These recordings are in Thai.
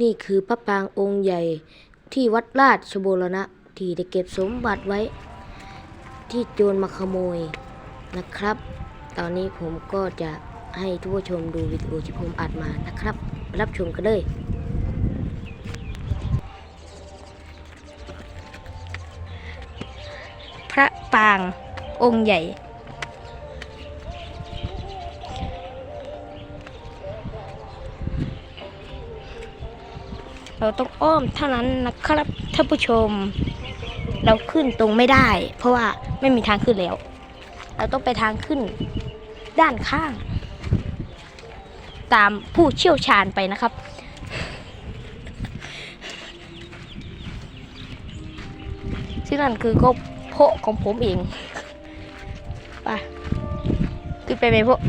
นี่คือพระปางองค์ใหญ่ที่วัดราชบูรณะที่ได้เก็บสมบัติไว้ ที่โจรมาขโมยนะครับ ตอนนี้ผมก็จะให้ทุกผู้ชมดูวิดีโอที่ผมอัดมานะครับ รับชมกันเลยพระปางองค์ใหญ่ เราต้องอ้อมเท่านั้นนะครับท่านผู้ชม เราขึ้นตรงไม่ได้ เพราะว่าไม่มีทางขึ้นแล้ว เราต้องไปทางขึ้นด้านข้าง ตามผู้เชี่ยวชาญไปนะครับ ซึ่งนั่นคือก็โพะของผมเองไปขึ้นไปไหมพวก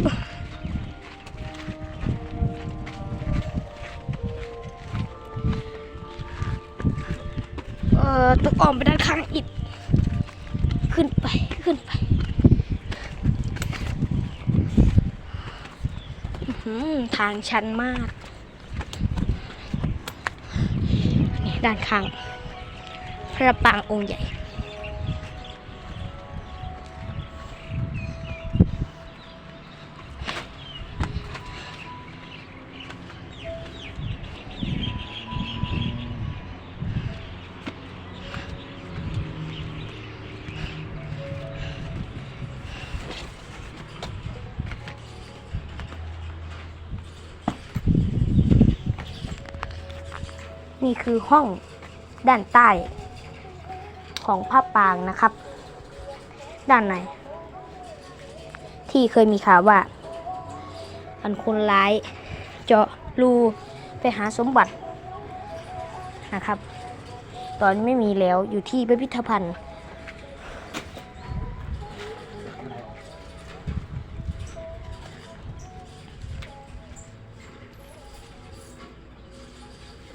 ออต้องอ้อมไปด้านข้างอิด ขึ้นไปขึ้นไปทางชันมากนี่ด้านข้าง พระปรางองค์ใหญ่ นี่คือห้องด้านใต้ของผ้าปางนะครับ ด้านในที่เคยมีข่าวว่า อันคนร้ายเจาะรูไปหาสมบัตินะครับ ตอนนี้ไม่มีแล้วอยู่ที่พิพิธภัณฑ์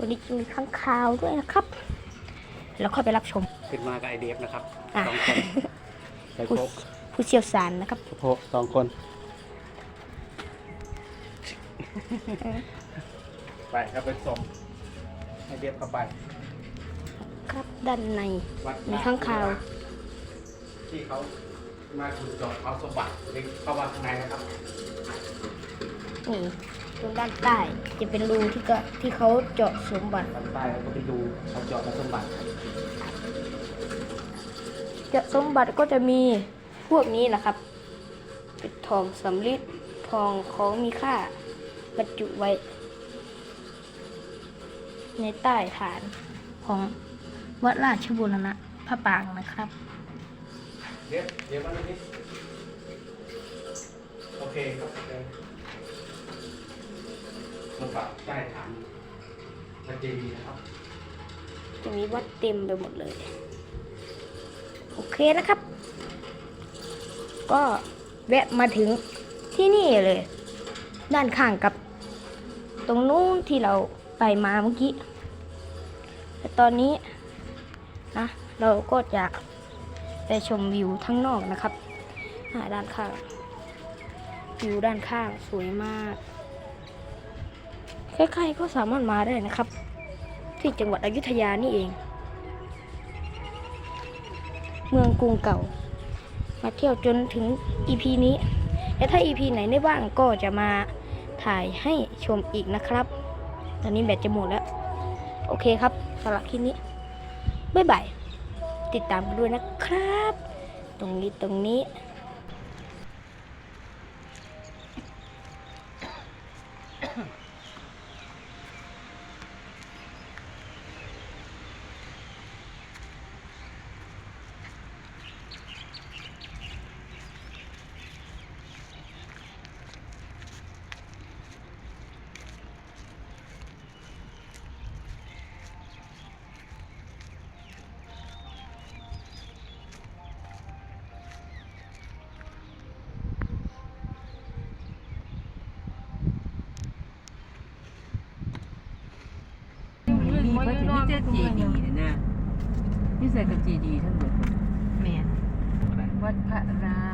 วันนี้จะมีข้างคาวด้วยนะครับ แล้วค่อยไปรับชม ขึ้นมากับไอเดฟนะครับอะ สองคนไปผู้พบผู้เชี่ยวชาญนะครับพบสองคน ไปครับไปส่งไอเดฟเข้าไปครับด้านใน วัดมีข้างคาว ที่เขามาขุดเจาะเอาสมบัติเล็กเข้ามาข้างในนะครับ นี่ ตรงด้านใต้จะเป็นรูที่ก็ที่เขาเจาะสมบัติด้านใต้เราก็ไปดูเขาเจาะเอาสมบัติเจาะสมบัติก็จะมีพวกนี้แหละครับเป็นทองสำริดทองของมีค่าบรรจุไว้ ในใต้ฐานของวัดราชบูรณะพระปรางนะครับเดฟเดี๋ยวมาตรงนี้โอเคครับโอเค สมบัติใต้ฐานพระเจดีย์นะครับจะมีวัดเต็มไปหมดเลย โอเคนะครับ ก็แวะมาถึงที่นี่เลย ด้านข้างกับ ตรงนู้นที่เราไปมาเมื่อกี้แต่ตอนนี้นะเราก็จะไปชมวิวทั้งนอกนะครับด้านข้าง วิวด้านข้างสวยมาก ใครๆก็สามารถมาได้นะครับ ที่จังหวัดอยุธยานี่เอง เมืองกรุงเก่า มาเที่ยวจนถึง EP นี้และถ้า EP ไหนได้บ้างก็จะมาถ่ายให้ชมอีกนะครับ ตอนนี้แบตจะหมดแล้ว โอเคครับสำหรับคลิปนี้ บ๊ายบาย ติดตามกันด้วยนะครับ ตรงนี้ตรงนี้มี เพิ่นมีแต่เจดีย์นะนะนี่ใส่กับเจดีย์ทั้งหมดแม่นวัดพระราม